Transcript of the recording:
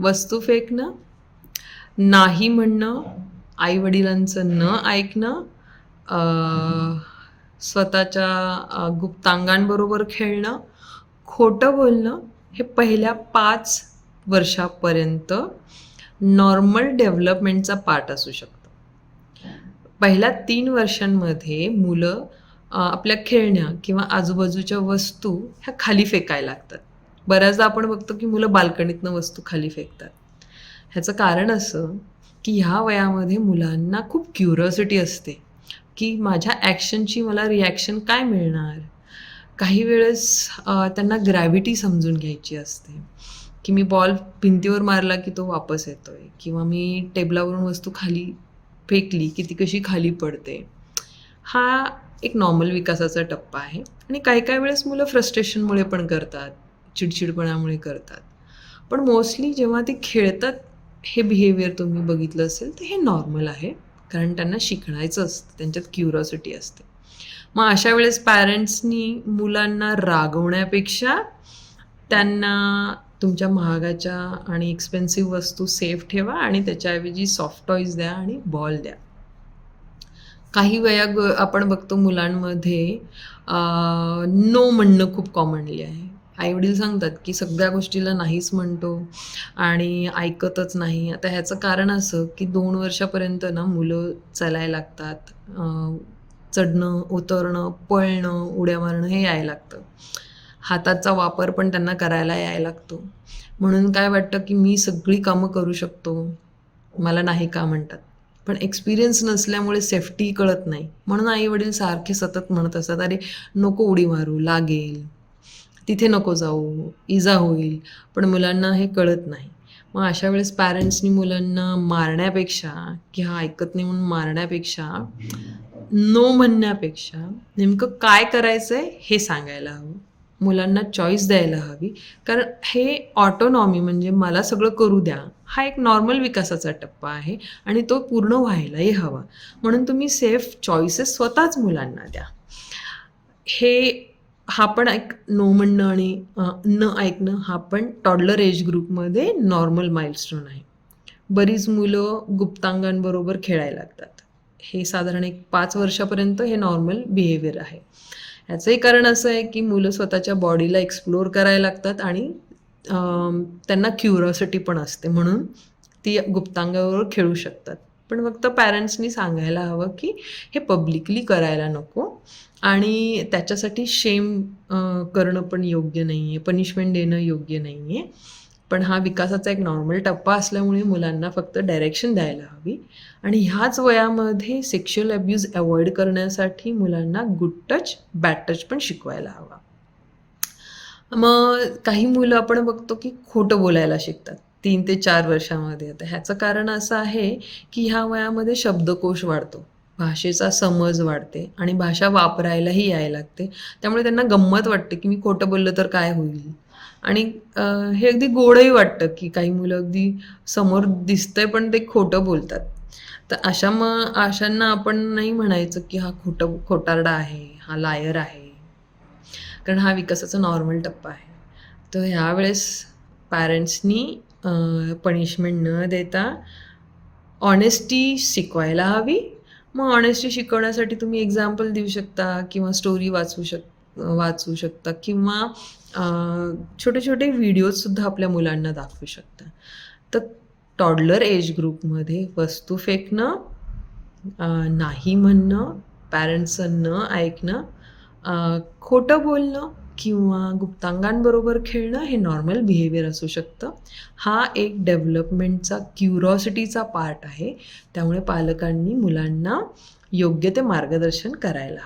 वस्तू फेकणं नाही म्हणणं आईवडिलांचं न ऐकणं स्वतःच्या गुप्तांगांबरोबर खेळणं खोटं बोलणं हे पहिल्या पाच वर्षापर्यंत नॉर्मल डेव्हलपमेंटचा पार्ट असू शकतो. पहिल्या तीन वर्षांमध्ये मुलं आपल्या खेळण्या किंवा आजूबाजूच्या वस्तू ह्या खाली फेकायला लागतात. बऱ्याचदा आपण बघतो की मुलं बाल्कनीतनं वस्तू खाली फेकतात. ह्याचं कारण असं की ह्या वयामध्ये मुलांना खूप क्युरिओसिटी असते की माझ्या ॲक्शनची मला रिॲक्शन काय मिळणार? काही वेळेस त्यांना ग्रॅव्हिटी समजून घ्यायची असते की मी बॉल भिंतीवर मारला की तो वापस येतो आहे किंवा मी टेबलावरून वस्तू खाली फेकली की ती कशी खाली पडते. हा एक नॉर्मल विकासाचा टप्पा आहे आणि काही काही वेळेस मुलं फ्रस्ट्रेशनमुळे पण करतात. चिडचिडपणामुळे करतात. पण मोस्टली जेव्हा ते खेळतात हे बिहेवियर तुम्ही बघितलं असेल तर हे नॉर्मल आहे. कारण त्यांना शिकण्याचं असतं त्यांच्यात क्युरॉसिटी असते. मग अशा वेळेस पॅरेंट्सनी मुलांना रागवण्यापेक्षा त्यांना तुमच्या महागाच्या आणि एक्सपेन्सिव्ह वस्तू सेफ ठेवा आणि त्याच्याऐवजी सॉफ्ट टॉईज द्या आणि बॉल द्या. काही वया आपण बघतो मुलांमध्ये नो म्हणणं खूप कॉमनली आहे. आईवडील सांगतात की सगळ्या गोष्टीला नाहीच म्हणतो आणि ऐकतच नाही. आता ह्याचं कारण असं की दोन वर्षापर्यंत ना मुलं चालायला लागतात. चढणं उतरणं पळणं उड्या मारणं हे यायला लागतं. हाताचा वापर पण त्यांना करायला यायला लागतो. म्हणून काय वाटतं की मी सगळी कामं करू शकतो? मला नाही का म्हणतात. पण एक्सपिरियन्स नसल्यामुळे सेफ्टी कळत नाही. म्हणून आई वडील सारखे सतत म्हणत असतात अरे नको उडी मारू लागेल. तिथे नको जाऊ इजा होईल. पण मुलांना हे कळत नाही. मग अशा वेळेस पॅरेंट्सनी मुलांना मारण्यापेक्षा की हा ऐकत नाही म्हणून मारण्यापेक्षा नो म्हणण्यापेक्षा नेमकं काय करायचं आहे हे सांगायला हवं. मुलांना चॉईस द्यायला हवी. कारण हे ऑटोनॉमी म्हणजे मला सगळं करू द्या हा एक नॉर्मल विकासाचा टप्पा आहे आणि तो पूर्ण व्हायलाही हवा. म्हणून तुम्ही सेफ चॉईसेस स्वतःच मुलांना द्या. हे हा पण ऐक नो म्हणणं आणि न ऐकणं हा पण टॉडलर एज ग्रुपमध्ये नॉर्मल माइलस्टोन आहे. बरीच मुलं गुप्तांगांबरोबर खेळायला लागतात. हे साधारण एक पाच वर्षापर्यंत हे नॉर्मल बिहेवियर आहे. ह्याचंही कारण असं आहे की मुलं स्वतःच्या बॉडीला एक्सप्लोअर करायला लागतात आणि त्यांना क्युरॉसिटी पण असते. म्हणून ती गुप्तांगाबरोबर खेळू शकतात. पण फक्त पॅरेंट्सनी सांगायला हवं की हे पब्लिकली करायला नको. आणि त्याच्यासाठी शेम करणं पण योग्य नाही आहे पनिशमेंट देणं योग्य नाही आहे पण हा विकासाचा एक नॉर्मल टप्पा असल्यामुळे मुलांना फक्त डायरेक्शन द्यायला हवी. आणि ह्याच वयामध्ये सेक्शुअल अब्यूज अवॉइड करण्यासाठी मुलांना गुड टच बॅड टच पण शिकवायला हवा. मग काही मुलं आपण बघतो की खोटं बोलायला शिकतात तीन ते चार वर्षामध्ये. आता ह्याचं कारण असं आहे की ह्या वयामध्ये शब्दकोश वाढतो. भाषेचा समज वाढते आणि भाषा वापरायलाही यायला लागते. त्यामुळे त्यांना गंमत वाटते की मी खोटं बोललं तर काय होईल? आणि हे अगदी गोडही वाटतं की काही मुलं अगदी समोर दिसतंय पण ते खोटं बोलतात. तर अशा मग अशांना आपण नाही म्हणायचं की हा खोटं खोटारडा आहे हा लायर आहे. कारण हा विकासाचा नॉर्मल टप्पा आहे. तर ह्यावेळेस पॅरेंट्सनी पनिशमेंट न देता ऑनेस्टी शिकवायला हवी. मग ऑनेस्टी शिकवण्यासाठी तुम्ही एक्झाम्पल देऊ शकता किंवा स्टोरी वाचू शक वाचू शकता किंवा छोटे छोटे व्हिडिओजसुद्धा आपल्या मुलांना दाखवू शकता. तर टॉडलर एज ग्रुपमध्ये वस्तू फेकणं नाही म्हणणं पॅरेंट्सचं न ऐकणं खोटं बोलणं किंवा गुप्तांगांबरोबर खेळणं हे नॉर्मल बिहेवियर असू शकतं. हा एक डेव्हलपमेंटचा क्युरॉसिटीचा पार्ट आहे. त्यामुळे पालकांनी मुलांना योग्य ते मार्गदर्शन करायला हवं.